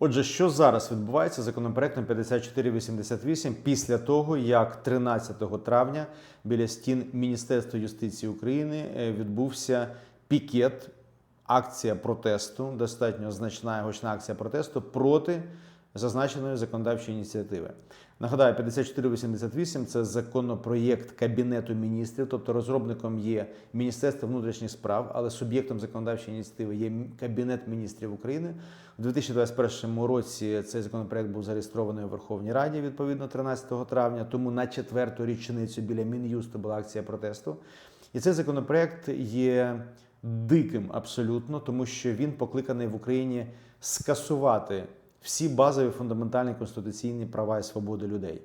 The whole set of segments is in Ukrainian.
Отже, що зараз відбувається з законопроектом 5488 після того, як 13 травня біля стін Міністерства юстиції України е, відбувся пікет, акція протесту, достатньо значна гучна акція протесту проти зазначеної законодавчої ініціативи. Нагадаю, 5488 – це законопроєкт Кабінету міністрів, тобто розробником є Міністерство внутрішніх справ, але суб'єктом законодавчої ініціативи є Кабінет міністрів України. У 2021 році цей законопроект був зареєстрований у Верховній Раді відповідно 13 травня. Тому на четверту річницю біля Мін'юсту була акція протесту. І цей законопроект є диким абсолютно, тому що він покликаний в Україні скасувати всі базові фундаментальні конституційні права і свободи людей.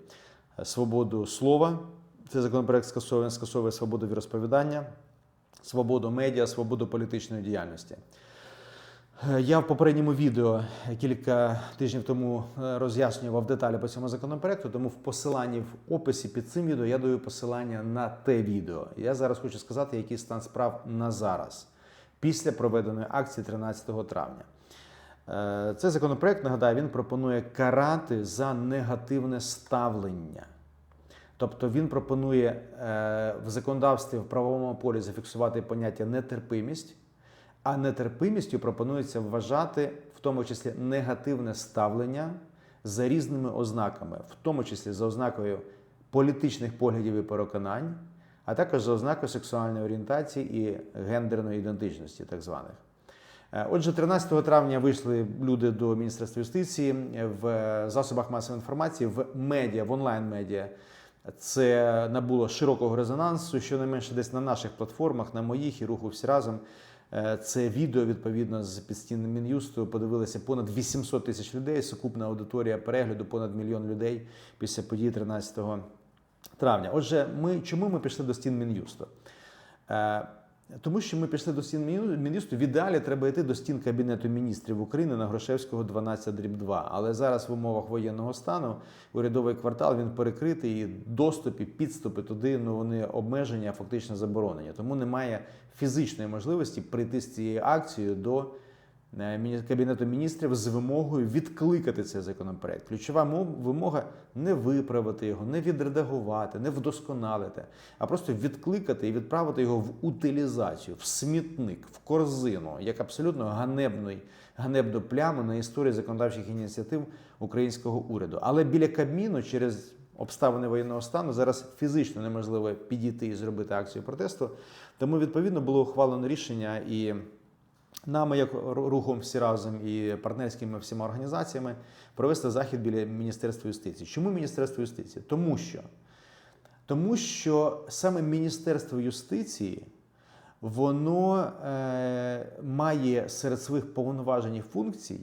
Свободу слова, цей законопроект скасовує, скасовує свободу віросповідання, свободу медіа, свободу політичної діяльності. Е, Я в попередньому відео кілька тижнів тому е, роз'яснював деталі по цьому законопроекту, тому в посиланні в описі під цим відео я даю посилання на те відео. Я зараз хочу сказати, який стан справ на зараз, після проведеної акції 13 травня. Е, Цей законопроект, нагадаю, він пропонує карати за негативне ставлення. Тобто він пропонує е, в законодавстві в правовому полі зафіксувати поняття нетерпимість, а нетерпимістю пропонується вважати в тому числі негативне ставлення за різними ознаками, в тому числі за ознакою політичних поглядів і переконань, а також за ознакою сексуальної орієнтації і гендерної ідентичності, так званих. Е, Отже, 13 травня вийшли люди до Міністерства юстиції в засобах масової інформації, в медіа, в онлайн-медіа. Це набуло широкого резонансу, щонайменше десь на наших платформах, на моїх і руху всі разом. Е, Це відео відповідно з підстін Мін'юсту подивилися понад 800 тисяч людей. Сукупна аудиторія перегляду понад мільйон людей після подій 13 травня. Отже, ми чому ми пішли до стін Мін'юсту? Тому що ми пішли до стін міністрів. В ідеалі треба йти до стін Кабінету міністрів України на Грошевського 12 дріб 2. Але зараз в умовах воєнного стану урядовий квартал він перекритий, і доступи, підступи туди ну вони обмежені, а фактично заборонені. Тому немає фізичної можливості прийти з цією акцією до Кабінету міністрів з вимогою відкликати цей законопроект. Ключова вимога не виправити його, не відредагувати, не вдосконалити, а просто відкликати і відправити його в утилізацію, в смітник, в корзину, як абсолютно ганебний, ганебну пляму на історії законодавчих ініціатив українського уряду. Але біля Кабміну через обставини воєнного стану зараз фізично неможливо підійти і зробити акцію протесту. Тому відповідно було ухвалено рішення і. Нами, як рухом всі разом і партнерськими всіма організаціями, провести захід біля Міністерства юстиції. Чому Міністерство юстиції? Тому що, тому що саме Міністерство юстиції воно е, має серед своїх повноважень і функцій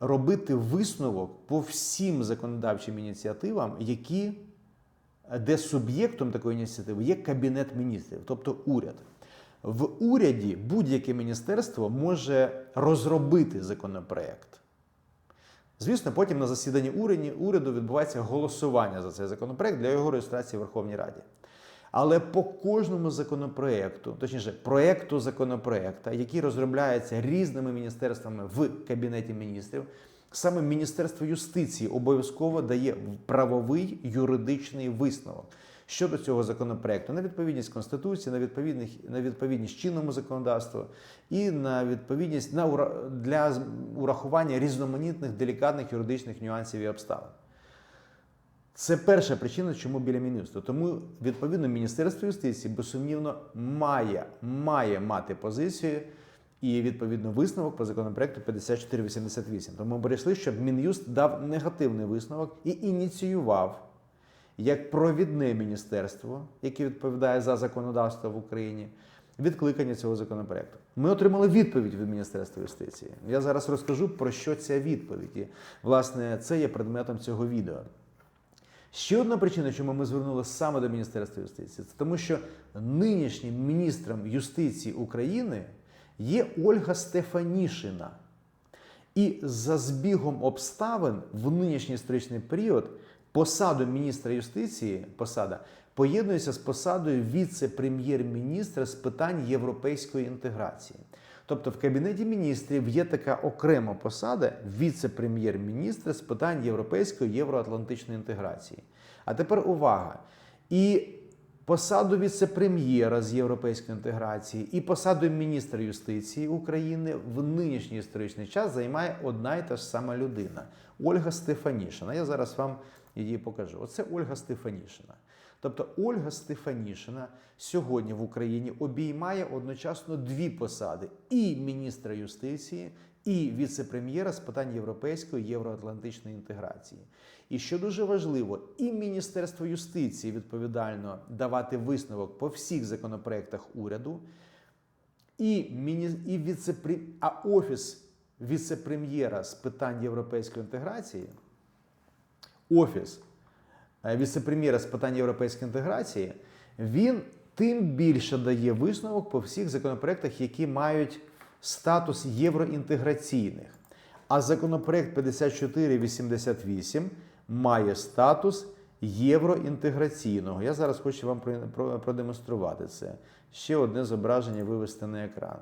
робити висновок по всім законодавчим ініціативам, які, де суб'єктом такої ініціативи є Кабінет міністрів, тобто уряд. В уряді будь-яке міністерство може розробити законопроект. Звісно, потім на засіданні уряду відбувається голосування за цей законопроект для його реєстрації в Верховній Раді. Але по кожному законопроекту, точніше, проекту законопроекта, який розробляється різними міністерствами в Кабінеті міністрів, саме Міністерство юстиції обов'язково дає правовий юридичний висновок щодо цього законопроекту на відповідність Конституції, на відповідність, на відповідність чинному законодавству і на відповідність на для урахування різноманітних делікатних юридичних нюансів і обставин. Це перша причина, чому біля Мін'юсту. Тому, відповідно, Міністерство юстиції безсумнівно має, має мати позицію і відповідно висновок по законопроекту 5488. Тому ми прийшли, щоб Мін'юст дав негативний висновок і ініціював як провідне міністерство, яке відповідає за законодавство в Україні, відкликання цього законопроекту. Ми отримали відповідь від Міністерства юстиції. Я зараз розкажу про що ця відповідь. І, власне, це є предметом цього відео. Ще одна причина, чому ми звернулися саме до Міністерства юстиції, це тому, що нинішнім міністром юстиції України є Ольга Стефанішина. І за збігом обставин в нинішній історичний період посаду міністра юстиції посада поєднується з посадою віце-прем'єр-міністра з питань європейської інтеграції. Тобто в Кабінеті міністрів є така окрема посада віце-прем'єр-міністра з питань європейської євроатлантичної інтеграції. А тепер увага! І посаду віце-прем'єра з європейської інтеграції і посаду міністра юстиції України в нинішній історичний час займає одна і та ж сама людина Ольга Стефанішина. Я зараз вам її покажу. Оце Ольга Стефанішина. Тобто Ольга Стефанішина сьогодні в Україні обіймає одночасно дві посади: і міністра юстиції, і віце-прем'єра з питань європейської євроатлантичної інтеграції. І що дуже важливо, і Міністерство юстиції відповідально давати висновок по всіх законопроектах уряду, і, і віце-прем'єр, а офіс віце-прем'єра з питань європейської інтеграції, офіс е, віце-прем'єра з питань європейської інтеграції, він тим більше дає висновок по всіх законопроектах, які мають статус євроінтеграційних. А законопроект 5488 має статус євроінтеграційного. Я зараз хочу вам про- про- продемонструвати це. Ще одне зображення вивести на екран.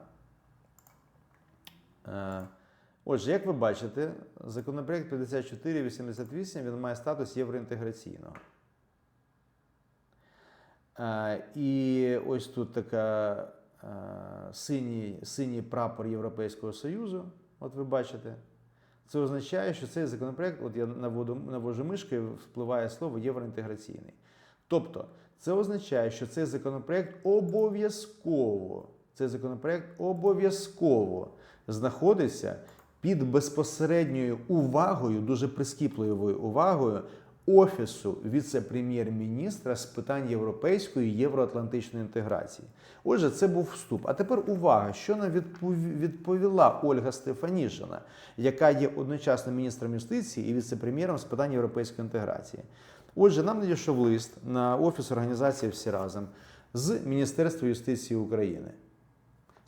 Отже, як ви бачите, законопроект 5488 він має статус євроінтеграційного. Е, І ось тут така е, синій, синій прапор Європейського Союзу. От ви бачите. Це означає, що цей законопроект, от я наводу, навожу мишкою, впливає слово євроінтеграційний. Тобто, це означає, що цей законопроект обов'язково, цей законопроект обов'язково знаходиться під безпосередньою увагою, дуже прискіпливою увагою Офісу віце-прем'єр-міністра з питань європейської євроатлантичної інтеграції. Отже, це був вступ. А тепер увага, що нам відпов- відповіла Ольга Стефанішина, яка є одночасно міністром юстиції і віце-прем'єром з питань європейської інтеграції. Отже, нам надійшов лист на офіс організації всі разом з Міністерства юстиції України.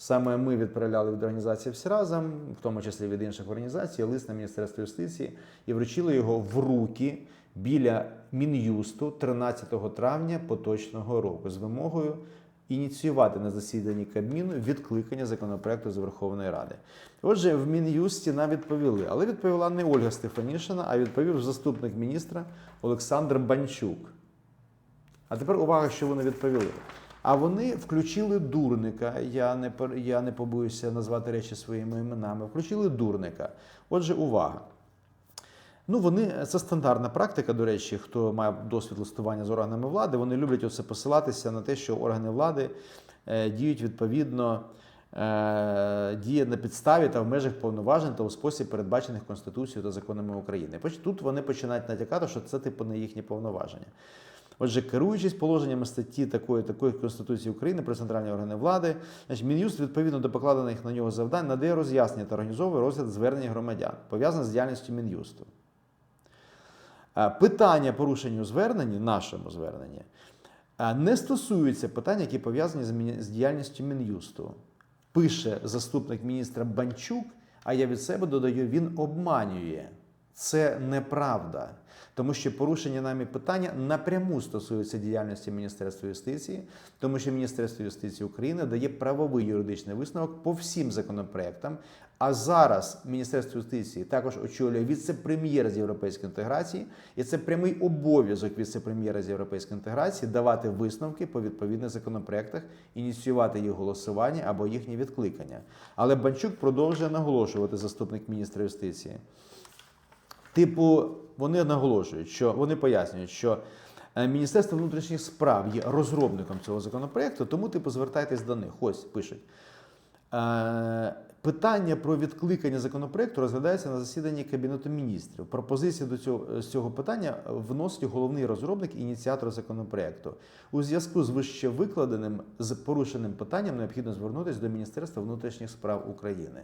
Саме ми відправляли від організації всі разом, в тому числі від інших організацій, лист на Міністерство юстиції і вручили його в руки біля Мін'юсту 13 травня поточного року з вимогою ініціювати на засіданні Кабміну відкликання законопроекту з Верховної Ради. Отже, в Мін'юсті нам відповіли, але відповіла не Ольга Стефанішина, а відповів заступник міністра Олександр Банчук. А тепер увага, що вони відповіли. А вони включили дурника. Я не я не побоюся назвати речі своїми іменами. Включили дурника. Отже, увага. Ну, вони це стандартна практика. До речі, хто має досвід листування з органами влади, вони люблять оце посилатися на те, що органи влади е, діють відповідно. е, Діє на підставі та в межах повноважень та у спосіб передбачених Конституцією та законами України. Тут вони починають натякати, що це типу не їхні повноваження. Отже, керуючись положеннями статті такої такої Конституції України про центральні органи влади, значить, Мін'юст відповідно до покладених на нього завдань надає роз'яснення та організовує розгляд звернень громадян, пов'язаних з діяльністю Мін'юсту. Е, Питання порушення у зверненні, нашому зверненні, е, не стосуються питань, які пов'язані з діяльністю Мін'юсту. Пише заступник міністра Банчук, а я від себе додаю, він обманює. Це неправда. Тому що порушення нами питання напряму стосуються діяльності Міністерства юстиції, тому що Міністерство юстиції України дає правовий юридичний висновок по всім законопроектам. А зараз Міністерство юстиції також очолює віце-прем'єр з європейської інтеграції, і це прямий обов'язок віце-прем'єра з європейської інтеграції давати висновки по відповідних законопроектах, ініціювати їх голосування або їхнє відкликання. Але Банчук продовжує наголошувати заступник міністра юстиції. Типу, вони наголошують, що вони пояснюють, що е, Міністерство внутрішніх справ є розробником цього законопроекту, тому типу звертайтесь до них. Ось пишуть. Е, Питання про відкликання законопроекту розглядається на засіданні Кабінету міністрів. Пропозиції до цього з цього питання вносить головний розробник ініціатор законопроекту. У зв'язку з вище викладеним з порушеним питанням необхідно звернутися до Міністерства внутрішніх справ України.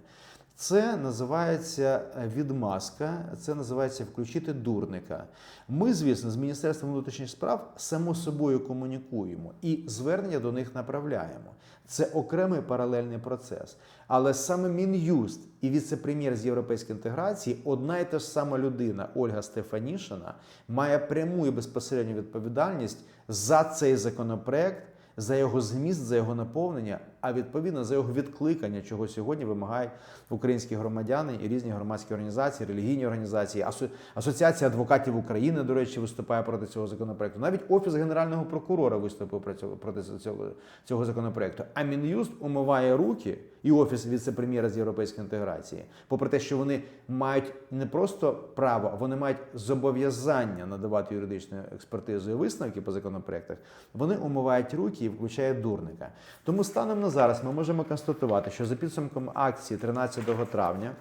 Це називається е, відмазка, це називається включити дурника. Ми, звісно, з Міністерством внутрішніх справ само собою комунікуємо і звернення до них направляємо. Це окремий паралельний процес. Але саме Мін'юст і віце-прем'єр з європейської інтеграції, одна і та ж сама людина, Ольга Стефанішина, має пряму і безпосередню відповідальність за цей законопроект, за його зміст, за його наповнення а відповідно за його відкликання, чого сьогодні вимагають українські громадяни і різні громадські організації, релігійні організації, Асо- Асоціація адвокатів України, до речі, виступає проти цього законопроекту. Навіть офіс генерального прокурора виступив проти цього, цього, законопроекту. А Мін'юст умиває руки і офіс віце-прем'єра з європейської інтеграції, попри те, що вони мають не просто право, вони мають зобов'язання надавати юридичну експертизу і висновки по законопроектах. Вони умивають руки і включають дурника. Тому станом на зараз ми можемо констатувати, що за підсумком акції 13 травня.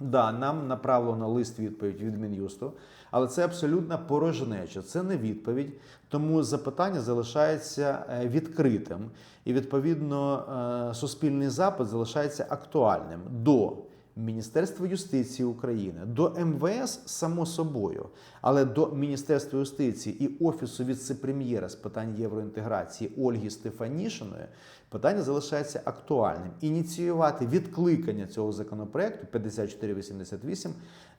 Да, нам направлено лист відповідь від Мін'юсту, але це абсолютно порожнеча, це не відповідь. Тому запитання залишається е, відкритим, і відповідно е, суспільний запит залишається актуальним до Міністерства юстиції України, до МВС, само собою, але до Міністерства юстиції і Офісу віце-прем'єра з питань євроінтеграції Ольги Стефанішиної питання залишається актуальним. Ініціювати відкликання цього законопроекту 5488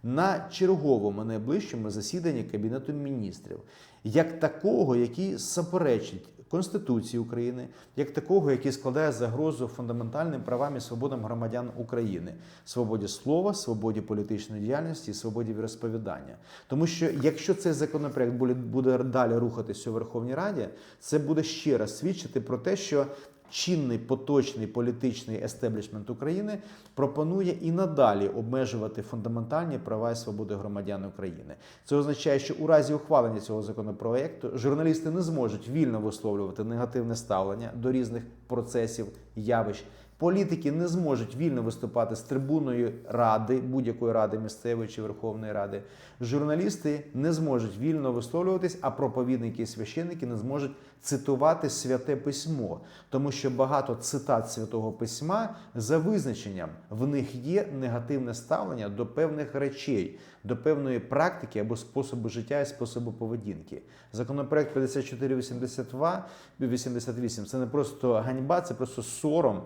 на черговому найближчому засіданні Кабінету міністрів, як такого, який суперечить Конституції України, як такого, який складає загрозу фундаментальним правам і свободам громадян України, свободі слова, свободі політичної діяльності свободі розповідання. Тому що якщо цей законопроект буде далі рухатися у Верховній Раді, це буде ще раз свідчити про те, що чинний поточний політичний естеблішмент України пропонує і надалі обмежувати фундаментальні права і свободи громадян України. Це означає, що у разі ухвалення цього законопроекту журналісти не зможуть вільно висловлювати негативне ставлення до різних процесів, явищ. Політики не зможуть вільно виступати з трибуною ради, будь-якої ради місцевої чи Верховної Ради. Журналісти не зможуть вільно висловлюватись, а проповідники і священники не зможуть цитувати святе письмо, тому що багато цитат святого письма за визначенням в них є негативне ставлення до певних речей, до певної практики або способу життя і способу поведінки. Законопроект 5482 88 це не просто ганьба, це просто сором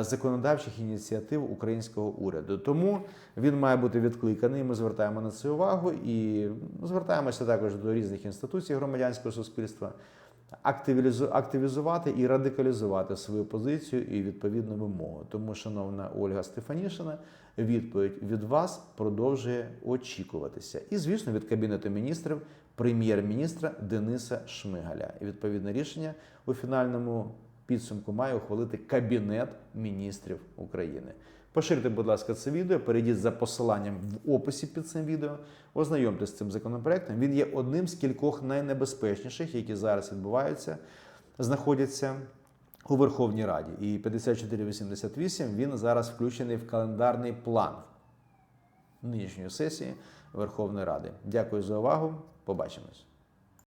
законодавчих ініціатив українського уряду. Тому він має бути відкликаний. Ми звертаємо на це увагу і звертаємося також до різних інституцій громадянського суспільства. Активізу- активізувати і радикалізувати свою позицію і відповідну вимогу. Тому, шановна Ольга Стефанішина, відповідь від вас продовжує очікуватися. І, звісно, від Кабінету міністрів прем'єр-міністра Дениса Шмигаля. І відповідне рішення у фінальному підсумку має ухвалити Кабінет міністрів України. Поширте, будь ласка, це відео, перейдіть за посиланням в описі під цим відео, ознайомтесь з цим законопроектом. Він є одним з кількох найнебезпечніших, які зараз відбуваються, знаходяться у Верховній Раді. І 5488 він зараз включений в календарний план нинішньої сесії Верховної Ради. Дякую за увагу. Побачимось.